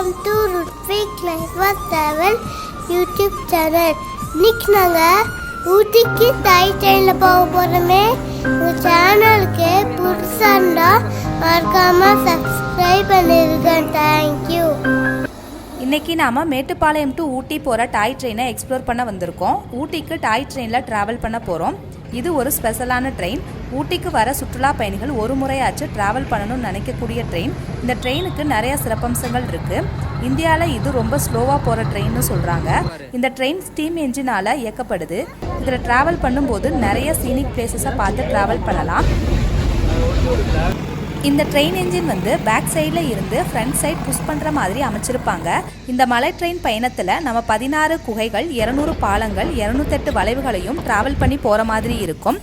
Welcome to Ruthvik life seven YouTube channel இன்னைக்கு நாங்கள் ஊட்டிக்கு தாய் ட்ரெயினில் போக போகிறோமே இந்த சேனலுக்கு புதுசாக இருந்தால் மறக்காமல் சப்ஸ்கிரைப் பண்ணிருக்கேன் தேங்க்யூ இன்னைக்கு நாம் மேட்டுப்பாளையம் டு ஊட்டி போகிற டாய் ட்ரெயினை எக்ஸ்ப்ளோர் பண்ண வந்திருக்கோம். ஊட்டிக்கு டாய் ட்ரெயினில் ட்ராவல் பண்ண போகிறோம் இது ஒரு ஸ்பெஷலான ட்ரெயின் ஊட்டிக்கு வர சுற்றுலா பயணிகள் ஒரு முறையாச்சு ட்ராவல் பண்ணணும்னு நினைக்கக்கூடிய ட்ரெயின் இந்த ட்ரெயினுக்கு நிறைய சிறப்பம்சங்கள் இருக்குது இந்தியாவில் இது ரொம்ப ஸ்லோவாக போகிற ட்ரெயின்னு சொல்கிறாங்க இந்த ட்ரெயின் ஸ்டீம் என்ஜினால் இயக்கப்படுது. இதில் ட்ராவல் பண்ணும்போது நிறைய சீனிக் பிளேசஸை பார்த்து ட்ராவல் பண்ணலாம். இந்த ட்ரெயின் என்ஜின் வந்து பேக் சைடில் இருந்து ஃப்ரண்ட் சைட் புஷ் பண்ணுற மாதிரி அமைச்சிருப்பாங்க. இந்த மலை ட்ரெயின் பயணத்தில் நம்ம பதினாறு குகைகள் இரநூறு பாலங்கள் இரநூத்தெட்டு வளைவுகளையும் ட்ராவல் பண்ணி போகிற மாதிரி இருக்கும்.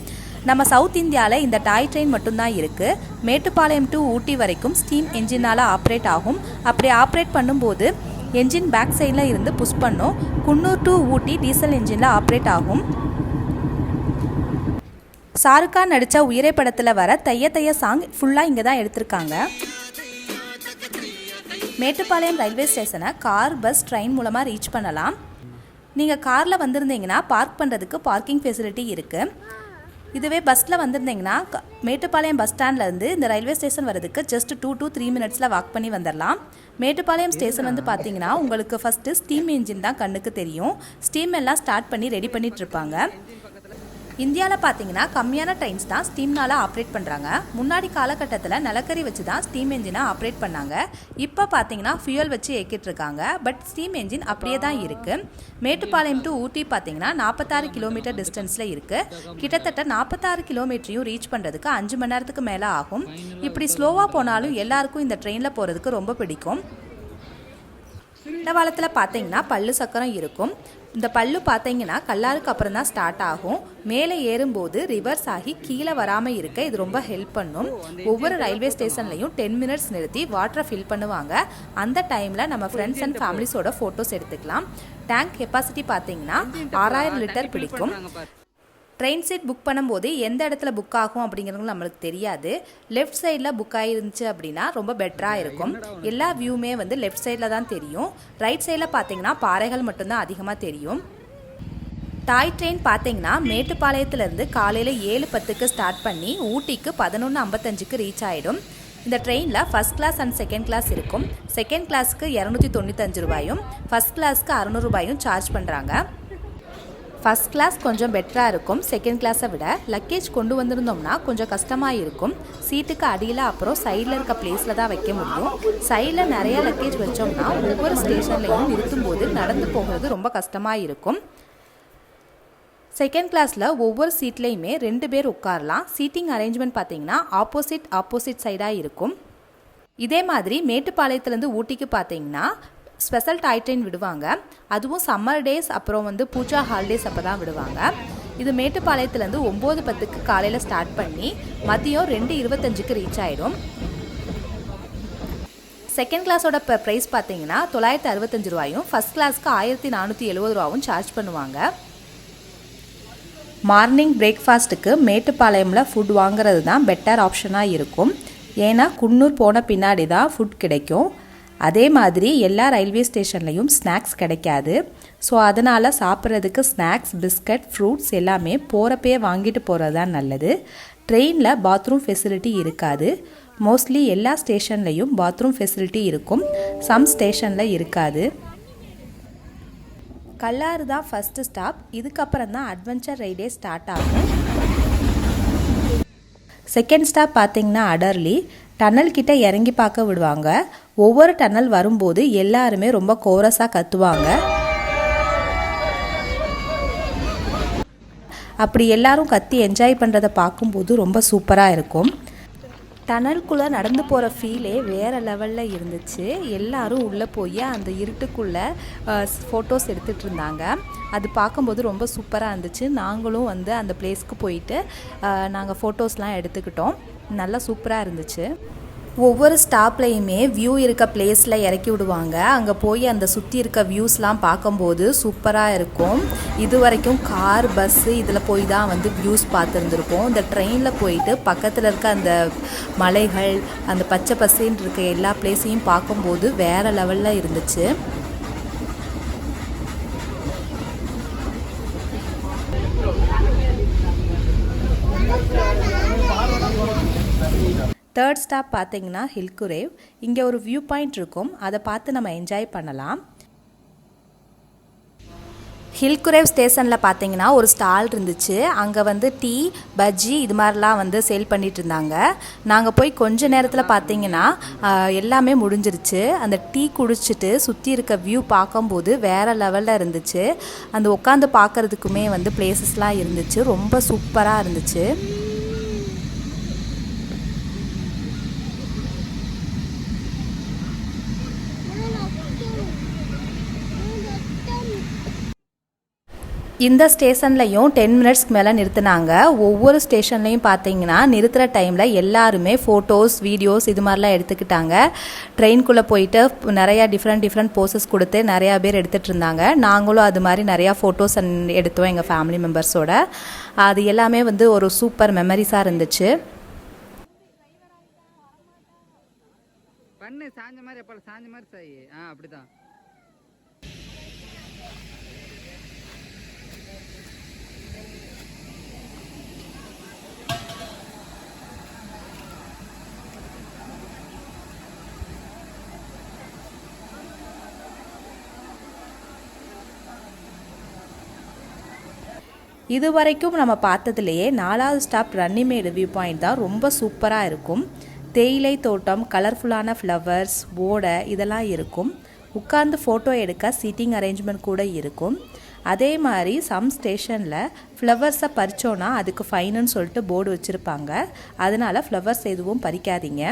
நம்ம சவுத் இந்தியாவில் இந்த டாய் ட்ரெயின் மட்டும்தான் இருக்குது மேட்டுப்பாளையம் டு ஊட்டி வரைக்கும் ஸ்டீம் என்ஜினால் ஆப்ரேட் ஆகும். அப்படி ஆப்ரேட் பண்ணும்போது என்ஜின் பேக் சைடில் இருந்து புஷ் பண்ணும். குன்னூர் டு ஊட்டி டீசல் என்ஜினில் ஆப்ரேட் ஆகும். ஷாருக் கான் நடித்த உயிரை படத்தில் வர தைய தைய சாங் ஃபுல்லாக இங்கே தான் எடுத்திருக்காங்க. மேட்டுப்பாளையம் ரயில்வே ஸ்டேஷனை கார் பஸ் ட்ரெயின் மூலமாக ரீச் பண்ணலாம். நீங்கள் காரில் வந்திருந்தீங்கன்னா பார்க் பண்ணுறதுக்கு பார்க்கிங் ஃபெசிலிட்டி இருக்குது இதுவே பஸ்ஸில் வந்திருந்தீங்கன்னா மேட்டுப்பாளையம் பஸ் ஸ்டாண்ட்லேருந்து இந்த ரயில்வே ஸ்டேஷன் வரதுக்கு ஜஸ்ட் டூ டூ த்ரீ மினிட்ஸில் வாக் பண்ணி வந்துடலாம் மேட்டுப்பாளையம் ஸ்டேஷன் வந்து பார்த்தீங்கன்னா உங்களுக்கு ஃபஸ்ட்டு ஸ்டீம் இன்ஜின் தான் கண்ணுக்கு தெரியும். ஸ்டீம் எல்லாம் ஸ்டார்ட் பண்ணி ரெடி பண்ணிகிட்ருப்பாங்க இந்தியாவில் பார்த்தீங்கன்னா கம்மியான ட்ரெயின்ஸ் தான் ஸ்டீம்னால் ஆப்ரேட் பண்ணுறாங்க முன்னாடி காலகட்டத்தில் நிலக்கரி வச்சு தான் ஸ்டீம் என்ஜினை ஆப்ரேட் பண்ணாங்க. இப்போ பார்த்தீங்கன்னா ஃபியூயல் வச்சு ஏக்கிட்டு இருக்காங்க. பட் ஸ்டீம் என்ஜின் அப்படியே தான் இருக்குது மேட்டுப்பாளையம் டு ஊட்டி பார்த்தீங்கன்னா நாற்பத்தாறு கிலோமீட்டர் டிஸ்டன்ஸில் இருக்குது கிட்டத்தட்ட நாற்பத்தாறு கிலோமீட்டரையும் ரீச் பண்ணுறதுக்கு அஞ்சு மணி நேரத்துக்கு மேலே ஆகும். இப்படி ஸ்லோவாக போனாலும் எல்லாருக்கும் இந்த ட்ரெயினில் போகிறதுக்கு ரொம்ப பிடிக்கும். தண்டவாளத்தில் பார்த்தீங்கன்னா பல்லு சக்கரம் இருக்கும். இந்த பல்லு பார்த்தீங்கன்னா கல்லாருக்கு அப்புறம் தான் ஸ்டார்ட் ஆகும். மேலே ஏறும்போது ரிவர்ஸ் ஆகி கீழே வராமல் இருக்க இது ரொம்ப ஹெல்ப் பண்ணும். ஒவ்வொரு ரயில்வே ஸ்டேஷன்லையும் டென் மினிட்ஸ் நிறுத்தி வாட்டரை ஃபில் பண்ணுவாங்க. அந்த டைமில் நம்ம ஃப்ரெண்ட்ஸ் அண்ட் ஃபேமிலிஸோட ஃபோட்டோஸ் எடுத்துக்கலாம். டேங்க் கெப்பாசிட்டி பார்த்தீங்கன்னா ஆறாயிரம் லிட்டர் பிடிக்கும். ட்ரெயின் சீட் புக் பண்ணும்போது எந்த இடத்துல புக் ஆகும் அப்படிங்கிறது நம்மளுக்கு தெரியாது. லெஃப்ட் சைடில் புக் ஆகிருந்துச்சு அப்படின்னா ரொம்ப பெட்டராக இருக்கும். எல்லா வியூமே வந்து லெஃப்ட் சைடில் தான் தெரியும். ரைட் சைடில் பார்த்தீங்கன்னா பாறைகள் மட்டும்தான் அதிகமாக தெரியும். டாய் ட்ரெயின் பார்த்தீங்கன்னா மேட்டுப்பாளையத்துலேருந்து காலையில் ஏழு பத்துக்கு ஸ்டார்ட் பண்ணி ஊட்டிக்கு பதினொன்று ஐம்பத்தஞ்சுக்கு ரீச் ஆகிடும் இந்த ட்ரெயினில் first class and second class இருக்கும். செகண்ட் கிளாஸ்க்கு இரநூத்தி தொண்ணூத்தஞ்சு ரூபாயும் ஃபஸ்ட் கிளாஸ்க்கு அறநூறு ரூபாயும் சார்ஜ் பண்ணுறாங்க ஃபஸ்ட் கிளாஸ் கொஞ்சம் பெட்டராக இருக்கும். செகண்ட் கிளாஸை விட லக்கேஜ் கொண்டு வந்திருந்தோம்னா கொஞ்சம் கஷ்டமாக இருக்கும். சீட்டுக்கு அடியில் அப்புறம் சைடில் இருக்க பிளேஸில் தான் வைக்க முடியும். சைடில் நிறைய லக்கேஜ் வச்சோம்னா ஒவ்வொரு ஸ்டேஷன்லையும் நிறுத்தும்போது நடந்து போகிறது ரொம்ப கஷ்டமாக இருக்கும். செகண்ட் கிளாஸில் ஒவ்வொரு சீட்லேயுமே ரெண்டு பேர் உட்காரலாம். சீட்டிங் அரேஞ்ச்மெண்ட் பார்த்தீங்கன்னா ஆப்போசிட் ஆப்போசிட் சைடாக இருக்கும். இதே மாதிரி மேட்டுப்பாளையத்துலேருந்து ஊட்டிக்கு பார்த்தீங்கன்னா ஸ்பெஷல் டாய் ட்ரெயின் விடுவாங்க. அதுவும் சம்மர் டேஸ் அப்புறம் வந்து பூஜா ஹாலிடேஸ் அப்போ தான் விடுவாங்க. இது மேட்டுப்பாளையத்துலேருந்து ஒம்பது பத்துக்கு காலையில் ஸ்டார்ட் பண்ணி மதியம் ரெண்டு இருபத்தஞ்சுக்கு ரீச் ஆகிடும் செகண்ட் கிளாஸோட ப்ரைஸ் பார்த்தீங்கன்னா தொள்ளாயிரத்தி அறுபத்தஞ்சு ரூபாயும் ஃபஸ்ட் கிளாஸ்க்கு ஆயிரத்தி நானூற்றி எழுபது ரூபாவும் சார்ஜ் பண்ணுவாங்க. மார்னிங் பிரேக்ஃபாஸ்ட்டுக்கு மேட்டுப்பாளையமில் ஃபுட் வாங்குறது தான் பெட்டர் ஆப்ஷனாக இருக்கும். ஏன்னா குன்னூர் போன பின்னாடி தான் ஃபுட் கிடைக்கும். அதே மாதிரி எல்லா ரயில்வே ஸ்டேஷன்லேயும் ஸ்நாக்ஸ் கிடைக்காது. ஸோ அதனால் சாப்பிட்றதுக்கு ஸ்நாக்ஸ் பிஸ்கட் ஃப்ரூட்ஸ் எல்லாமே போகிறப்பே வாங்கிட்டு போகிறது தான் நல்லது. ட்ரெயினில் பாத்ரூம் ஃபெசிலிட்டி இருக்காது. மோஸ்ட்லி எல்லா ஸ்டேஷன்லேயும் பாத்ரூம் ஃபெசிலிட்டி இருக்கும். சம் ஸ்டேஷனில் இருக்காது. கல்லாறு தான் ஃபஸ்ட்டு ஸ்டாப் இதுக்கப்புறம் தான் அட்வென்ச்சர் ரைடே ஸ்டார்ட் ஆகும். செகண்ட் ஸ்டாப் பார்த்திங்கன்னா அடர்லி. டன்னல் கிட்ட இறங்கி பார்க்க விடுவாங்க. ஒவ்வொரு டன்னல் வரும்போது எல்லாருமே ரொம்ப கோரஸாக கத்துவாங்க. அப்படி எல்லாரும் கத்தி என்ஜாய் பண்ணுறதை பார்க்கும்போது ரொம்ப சூப்பராக இருக்கும். டனல்குள்ளே நடந்து போகிற ஃபீலே வேறு லெவலில் இருந்துச்சு. எல்லாரும் உள்ளே போய் அந்த இருட்டுக்குள்ளே ஃபோட்டோஸ் எடுத்துகிட்டு இருந்தாங்க. அது பார்க்கும்போது ரொம்ப சூப்பராக இருந்துச்சு. நாங்களும் வந்து அந்த பிளேஸ்க்கு போயிட்டு நாங்கள் ஃபோட்டோஸ்லாம் எடுத்துக்கிட்டோம். நல்லா சூப்பராக இருந்துச்சு. ஒவ்வொரு ஸ்டாப்லேயுமே வியூ இருக்க பிளேஸில் இறக்கி விடுவாங்க. அங்கே போய் அந்த சுற்றி இருக்க வியூஸ்லாம் பார்க்கும்போது சூப்பராக இருக்கும். இது வரைக்கும் கார் பஸ்ஸு இதில் போய் தான் வந்து வியூஸ் பார்த்துருந்துருப்போம். இந்த ட்ரெயினில் போயிட்டு பக்கத்தில் இருக்க அந்த மலைகள் அந்த பச்சை பசேன்னு இருக்க எல்லா பிளேஸையும் பார்க்கும்போது வேறு லெவலில் இருந்துச்சு. தேர்ட் ஸ்டாப் பார்த்தீங்கன்னா ஹில்குரேவ் இங்கே ஒரு வியூ பாயிண்ட் இருக்கும். அதை பார்த்து நம்ம என்ஜாய் பண்ணலாம். ஹில்குரேவ் ஸ்டேஷனில் பார்த்தீங்கன்னா ஒரு ஸ்டால் இருந்துச்சு. அங்கே வந்து டீ பஜ்ஜி இது மாதிரிலாம் வந்து சேல் பண்ணிகிட்டு இருந்தாங்க. நாங்கள் போய் கொஞ்ச நேரத்தில் பார்த்தீங்கன்னா எல்லாமே முடிஞ்சிருச்சு. அந்த டீ குடிச்சிட்டு சுற்றி இருக்க வியூ பார்க்கும்போது வேறு லெவலில் இருந்துச்சு. அந்த உட்காந்து பார்க்குறதுக்குமே வந்து பிளேசஸ்லாம் இருந்துச்சு. ரொம்ப சூப்பராக இருந்துச்சு. இந்த ஸ்டேஷன்லையும் டென் மினிட்ஸ்க்கு மேலே நிறுத்தினாங்க. ஒவ்வொரு ஸ்டேஷன்லையும் பார்த்தீங்கன்னா நிறுத்துகிற டைமில் எல்லாருமே ஃபோட்டோஸ் வீடியோஸ் இது மாதிரிலாம் எடுத்துக்கிட்டாங்க. ட்ரெயின்குள்ளே போயிட்டு நிறையா டிஃப்ரெண்ட் டிஃப்ரெண்ட் போஸஸ் கொடுத்து நிறையா பேர் எடுத்துகிட்டு இருந்தாங்க. நாங்களும் அது மாதிரி நிறையா ஃபோட்டோஸ் எடுத்தோம் எங்கள் ஃபேமிலி மெம்பர்ஸோட அது எல்லாமே வந்து ஒரு சூப்பர் மெமரிஸாக இருந்துச்சு. பண்ணு சாஞ்ச மாதிரி அப்போ சாஞ்ச மாதிரி சாய். ஆ அப்படிதான். இது வரைக்கும் நம்ம பார்த்ததுலேயே நாலாவது ஸ்டாப் ரன்னிமேடு வியூ பாயிண்ட் தான் ரொம்ப சூப்பராக இருக்கும். தேயிலை தோட்டம் கலர்ஃபுல்லான ஃப்ளவர்ஸ் ஓடை இதெல்லாம் இருக்கும். உட்கார்ந்து ஃபோட்டோ எடுக்க சீட்டிங் அரேஞ்ச்மெண்ட் கூட இருக்கும். அதே மாதிரி சம் ஸ்டேஷனில் ஃப்ளவர்ஸை பறித்தோன்னா அதுக்கு ஃபைனுன்னு சொல்லிட்டு போர்டு வச்சுருப்பாங்க. அதனால் ஃப்ளவர்ஸ் எதுவும் பறிக்காதீங்க.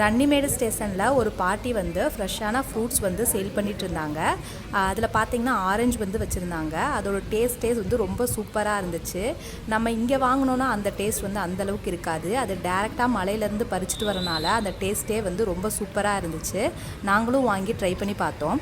ரன்னிமேடு ஸ்டேஷனில் ஒரு பாட்டி வந்து ஃப்ரெஷ்ஷான ஃப்ரூட்ஸ் வந்து சேல் பண்ணிட்டு இருந்தாங்க அதில் பார்த்திங்கன்னா ஆரஞ்சு வந்து வச்சுருந்தாங்க. அதோட டேஸ்ட்டே வந்து ரொம்ப சூப்பராக இருந்துச்சு. நம்ம இங்கே வாங்கினோன்னா அந்த டேஸ்ட் வந்து அந்த அளவுக்கு இருக்காது. அது டேரெக்டாக மலையிலேருந்து பறிச்சுட்டு வரனால அந்த டேஸ்ட்டே வந்து ரொம்ப சூப்பராக இருந்துச்சு. நாங்களும் வாங்கி ட்ரை பண்ணி பார்த்தோம்.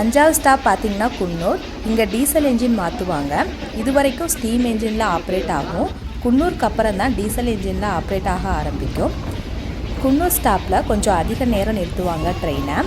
அஞ்சாவது ஸ்டாப் பார்த்திங்கன்னா குன்னூர். இங்கே டீசல் என்ஜின் மாற்றுவாங்க இது வரைக்கும் ஸ்டீம் என்ஜினில் ஆப்ரேட் ஆகும். குன்னூருக்கு அப்புறம் தான் டீசல் என்ஜினில் ஆப்ரேட் ஆக ஆரம்பிக்கும். குன்னூர் ஸ்டாப்பில் கொஞ்சம் அதிக நேரம் நிறுத்துவாங்க ட்ரெயினை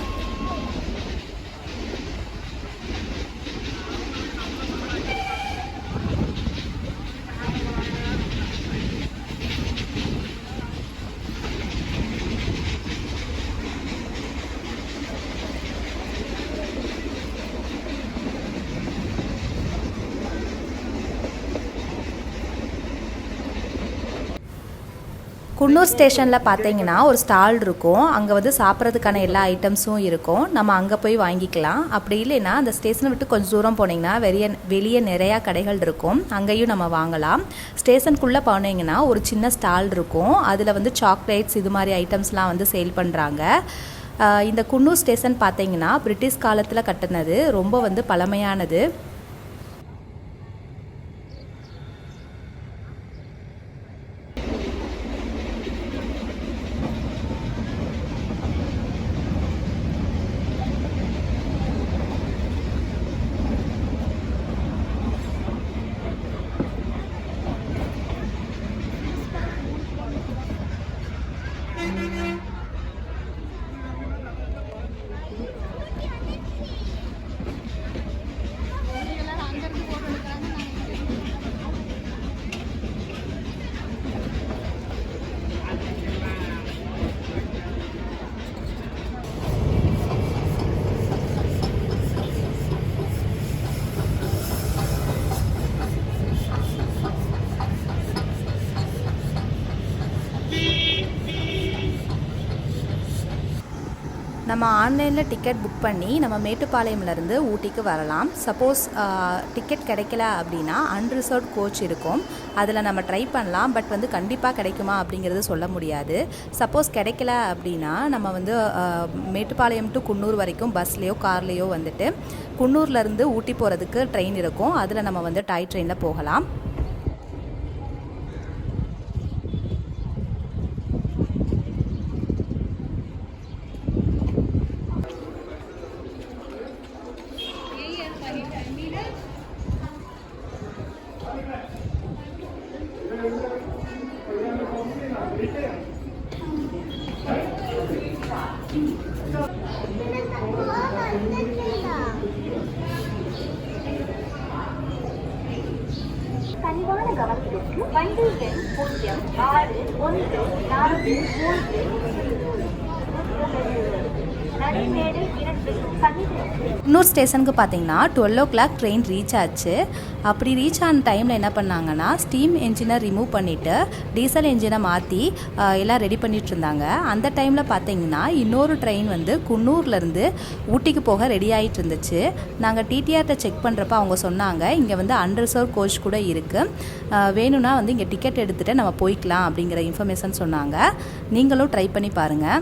குன்னூர் ஸ்டேஷனில் பார்த்தீங்கன்னா ஒரு ஸ்டால் இருக்கும். அங்கே வந்து சாப்பிட்றதுக்கான எல்லா ஐட்டம்ஸும் இருக்கும். நம்ம அங்கே போய் வாங்கிக்கலாம். அப்படி இல்லைன்னா அந்த ஸ்டேஷனை விட்டு கொஞ்சம் தூரம் போனீங்கன்னா வெளியே வெளியே நிறையா கடைகள் இருக்கும். அங்கேயும் நம்ம வாங்கலாம். ஸ்டேஷனுக்குள்ளே போனீங்கன்னா ஒரு சின்ன ஸ்டால் இருக்கும். அதில் வந்து சாக்லேட்ஸ் இது மாதிரி ஐட்டம்ஸ்லாம் வந்து சேல் பண்ணுறாங்க இந்த குன்னூர் ஸ்டேஷன் பார்த்தீங்கன்னா பிரிட்டிஷ் காலத்தில் கட்டினது. ரொம்ப வந்து பழமையானது. நம்ம ஆன்லைனில் டிக்கெட் புக் பண்ணி நம்ம மேட்டுப்பாளையம்லேருந்து ஊட்டிக்கு வரலாம். சப்போஸ் டிக்கெட் கிடைக்கல அப்படின்னா அன்ரிசர்வ் கோச் இருக்கும். அதில் நம்ம ட்ரை பண்ணலாம். பட் வந்து கண்டிப்பாக கிடைக்குமா அப்படிங்கிறது சொல்ல முடியாது. சப்போஸ் கிடைக்கல அப்படின்னா நம்ம வந்து மேட்டுப்பாளையம் டு குன்னூர் வரைக்கும் பஸ்லேயோ கார்லேயோ வந்துட்டு குன்னூர்லேருந்து ஊட்டி போகிறதுக்கு ட்ரெயின் இருக்கும். அதில் நம்ம வந்து டாய் ட்ரெயினில் போகலாம். Thank you. இன்னொரு ஸ்டேஷனுக்கு பார்த்தீங்கன்னா twelve o'clock train reach ஆச்சு. அப்படி ரீச் ஆன டைமில் என்ன பண்ணாங்கன்னா ஸ்டீம் என்ஜினை ரிமூவ் பண்ணிவிட்டு டீசல் என்ஜினை மாற்றி எல்லாம் ரெடி பண்ணிட்டு இருந்தாங்க. அந்த டைமில் பார்த்தீங்கன்னா இன்னொரு ட்ரெயின் வந்து குன்னூர்லேருந்து ஊட்டிக்கு போக ரெடி ஆகிட்டு இருந்துச்சு. நாங்கள் டிடிஆர்ட்ட செக் பண்ணுறப்ப அவங்க சொன்னாங்க இங்கே வந்து அன்ரிசர்வ் கோச் கூட இருக்குது வேணும்னா வந்து இங்கே டிக்கெட் எடுத்துகிட்டு நம்ம போய்க்கலாம் அப்படிங்கிற இன்ஃபர்மேஷன் சொன்னாங்க. நீங்களும் ட்ரை பண்ணி பாருங்கள்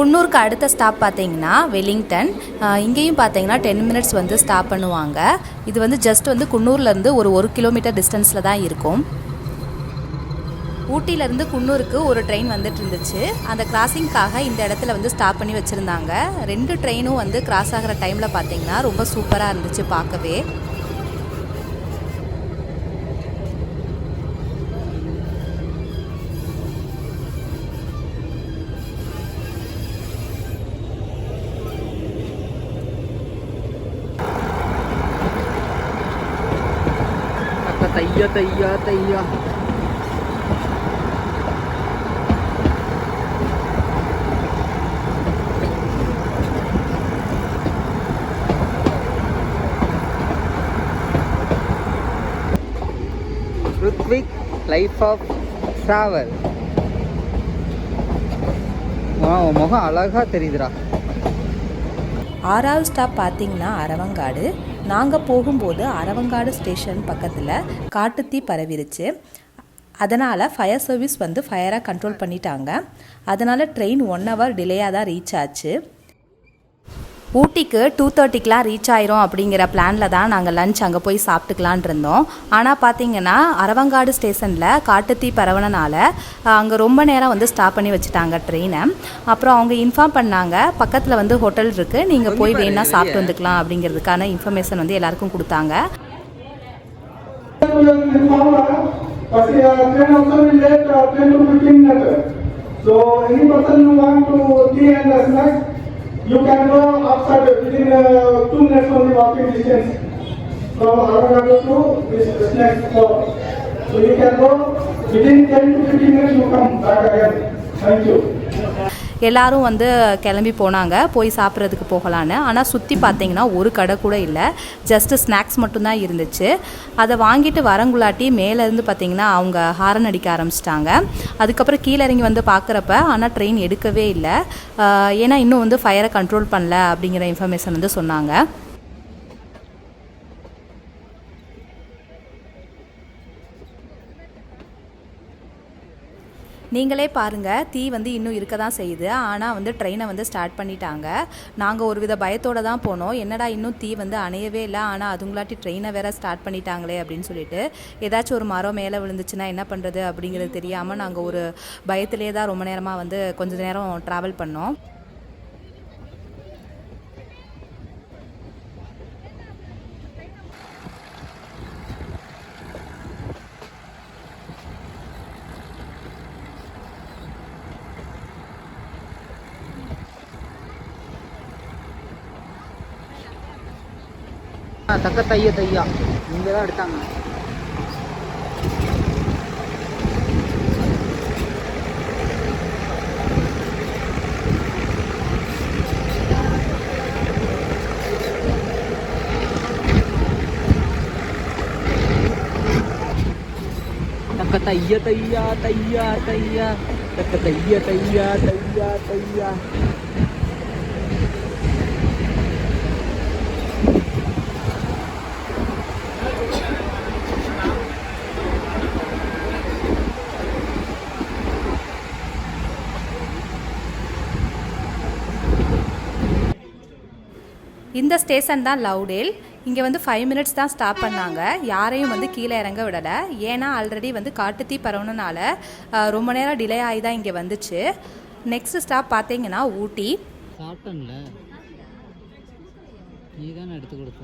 குன்னூருக்கு அடுத்த ஸ்டாப் பார்த்தீங்கன்னா வெலிங்டன். இங்கேயும் பார்த்தீங்கன்னா டென் மினிட்ஸ் வந்து ஸ்டாப் பண்ணுவாங்க. இது வந்து ஜஸ்ட் வந்து குன்னூர்லேருந்து ஒரு ஒரு கிலோமீட்டர் டிஸ்டன்ஸில் தான் இருக்கும். ஊட்டியிலேருந்து குன்னூருக்கு ஒரு ட்ரெயின் வந்துட்டு இருந்துச்சு. அந்த கிராசிங்க்காக இந்த இடத்துல வந்து ஸ்டாப் பண்ணி வச்சுருந்தாங்க. ரெண்டு ட்ரெயினும் வந்து கிராஸ் ஆகிற டைமில் பார்த்தீங்கன்னா ரொம்ப சூப்பராக இருந்துச்சு பார்க்கவே. Thaiyya Thaiyya Rithvik life of travel உன் முகம் அழகா தெரியுதுடா. ஆறாவது ஸ்டாப் பார்த்தீங்கன்னா அரவங்காடு. நாங்கள் போகும்போது அரவங்காடு ஸ்டேஷன் பக்கத்தில் காட்டுத்தீ பரவிருச்சு. அதனால் ஃபயர் சர்வீஸ் வந்து ஃபயராக கண்ட்ரோல் பண்ணிட்டாங்க. அதனால் ட்ரெயின் ஒன் ஹவர் டிலேயாக தான் ரீச் ஆச்சு. ஊட்டிக்கு டூ தேர்ட்டிக்கெலாம் ரீச் ஆயிரும் அப்படிங்கிற பிளானில் தான் நாங்கள் லஞ்ச் அங்கே போய் சாப்பிட்டுக்கலான் இருந்தோம். ஆனால் பார்த்தீங்கன்னா அரவங்காடு ஸ்டேஷனில் காட்டுத்தீ பரவனனால அங்கே ரொம்ப நேரம் வந்து ஸ்டாப் பண்ணி வச்சுட்டாங்க ட்ரெயினை அப்புறம் அவங்க இன்ஃபார்ம் பண்ணாங்க பக்கத்தில் வந்து ஹோட்டல் இருக்குது நீங்கள் போய் வேணா சாப்பிட்டு வந்துக்கலாம் அப்படிங்கிறதுக்கான இன்ஃபர்மேஷன் வந்து எல்லாருக்கும் கொடுத்தாங்க. But train also will let 10 to 15 minutes. So any person who want to tea and a snack, you can go outside within uh, two minutes only walking distance from Aravanagar to this snack store. So you can go within 10 to 15 minutes you come back again. Thank you. எல்லாரும் வந்து கிளம்பி போனாங்க போய் சாப்பிட்றதுக்கு போகலான்னு. ஆனால் சுற்றி பார்த்தீங்கன்னா ஒரு கடை கூட இல்லை. ஜஸ்ட்டு ஸ்நாக்ஸ் மட்டும்தான் இருந்துச்சு. அதை வாங்கிட்டு வரங்குள்ளாட்டி மேலேருந்து பார்த்தீங்கன்னா அவங்க ஹாரன் அடிக்க ஆரம்பிச்சிட்டாங்க. அதுக்கப்புறம் கீழே இறங்கி வந்து பார்க்குறப்ப ஆனால் ட்ரெயின் எடுக்கவே இல்லை. ஏன்னா இன்னும் வந்து ஃபயரை கண்ட்ரோல் பண்ணல அப்படிங்கிற இன்ஃபர்மேஷன் வந்து சொன்னாங்க. நீங்களே பாருங்கள் தீ வந்து இன்னும் இருக்க தான் செய்யுது. ஆனால் வந்து ட்ரெயினை வந்து ஸ்டார்ட் பண்ணிட்டாங்க. நாங்கள் ஒரு வித பயத்தோடு தான் போனோம். என்னடா இன்னும் தீ வந்து அணையவே இல்லை. ஆனால் அதுங்களாட்டி ட்ரெயினை வேற ஸ்டார்ட் பண்ணிட்டாங்களே அப்படின்னு சொல்லிட்டு ஏதாச்சும் ஒரு மரம் மேலே விழுந்துச்சுன்னா என்ன பண்ணுறது அப்படிங்கிறது தெரியாமல் நாங்கள் ஒரு பயத்திலே தான் ரொம்ப நேரமாக வந்து கொஞ்ச நேரம் ட்ராவல் பண்ணோம். அத்தக்க தைய தையா இங்கே தான் எடுத்தாங்க தக்க தைய தையா தையா தையா தக்க தைய தையா தையா தையா ஸ்டேஷன் தான் லவுடேல். இங்கே வந்து ஃபைவ் மினிட்ஸ் தான் ஸ்டாப் பண்ணாங்க. யாரையும் வந்து கீழே இறங்க விடலை. ஏன்னா ஆல்ரெடி வந்து காட்டுத்தீ பரவுனனால ரொம்ப நேரம் டிலே ஆகி தான் இங்கே வந்துச்சு. நெக்ஸ்ட் ஸ்டாப் பார்த்தீங்கன்னா ஊட்டி. நீ தானே எடுத்து கொடுத்த?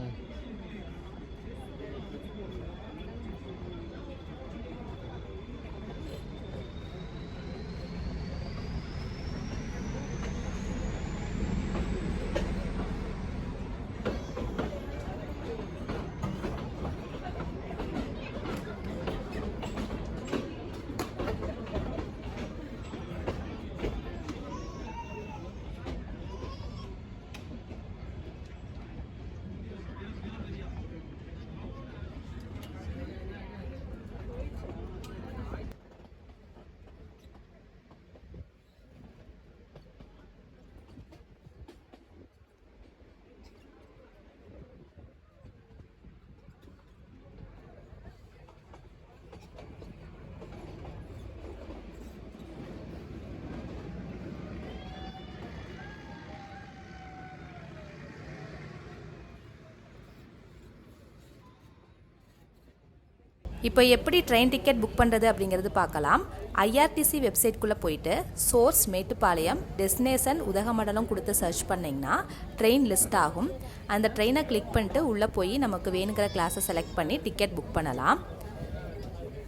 இப்போ எப்படி ட்ரெயின் டிக்கெட் புக் பண்ணுறது அப்படிங்கிறது பார்க்கலாம். ஐஆர்டிசி வெப்சைட்குள்ளே போயிட்டு சோர்ஸ் மேட்டுப்பாளையம் டெஸ்டினேஷன் உதகமண்டலம் கொடுத்து சர்ச் பண்ணிங்கன்னா ட்ரெயின் லிஸ்ட் ஆகும். அந்த ட்ரெயினை கிளிக் பண்ணிட்டு உள்ளே போய் நமக்கு வேணுங்கிற கிளாஸை செலக்ட் பண்ணி டிக்கெட் புக் பண்ணலாம்.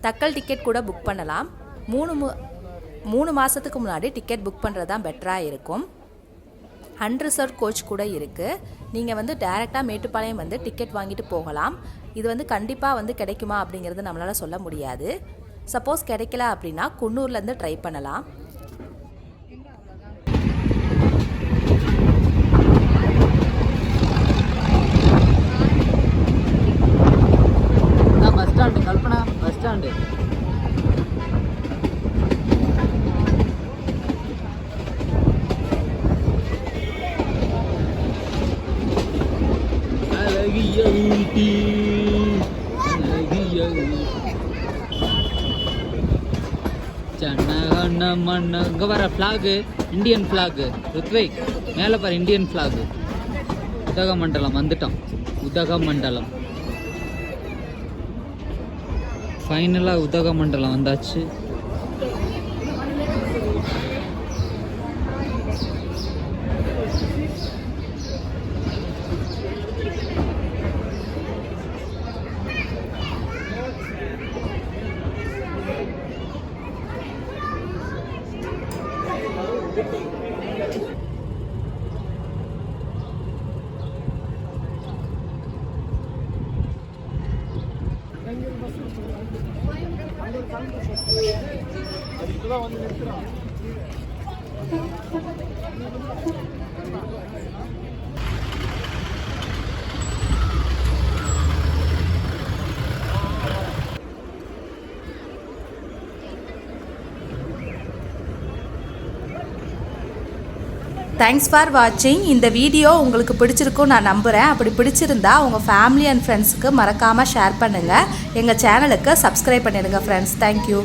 தக்கல் டிக்கெட் கூட புக் பண்ணலாம். மூணு மு மூணு மாதத்துக்கு முன்னாடி டிக்கெட் புக் பண்ணுறது தான் பெட்டராக இருக்கும். அன்ரிசர்வ் கோச் கூட இருக்குது நீங்கள் வந்து டைரெக்டாக மேட்டுப்பாளையம் வந்து டிக்கெட் வாங்கிட்டு போகலாம். இது வந்து கண்டிப்பாக வந்து கிடைக்குமா அப்படிங்கிறது நம்மளால் சொல்ல முடியாது. சப்போஸ் கிடைக்கல அப்படின்னா குன்னூர்லேருந்து ட்ரை பண்ணலாம் நான் bus stand Kalpana bus stand அழகிய ஊட்டி அழகிய சன்னகண்ண இங்கே வர ஃப்ளாகு இந்தியன் ஃப்ளாகு ருத்விக் மேலே பாரு இந்தியன் ஃப்ளாகு உதகமண்டலம் வந்துட்டோம் உதகமண்டலம் ஃபைனலாக உதகமண்டலம் வந்தாச்சு. ಒಂದು ಕೂಡ தேங்க்ஸ் ஃபார் வாட்சிங் இந்த வீடியோ உங்களுக்கு பிடிச்சிருக்கும் நான் நம்புகிறேன் அப்படி பிடிச்சிருந்தா உங்கள் ஃபேமிலி அண்ட் ஃப்ரெண்ட்ஸுக்கு மறக்காமல் ஷேர் பண்ணுங்கள் எங்கள் சேனலுக்கு சப்ஸ்கிரைப் பண்ணிடுங்க ஃப்ரெண்ட்ஸ் தேங்க்யூ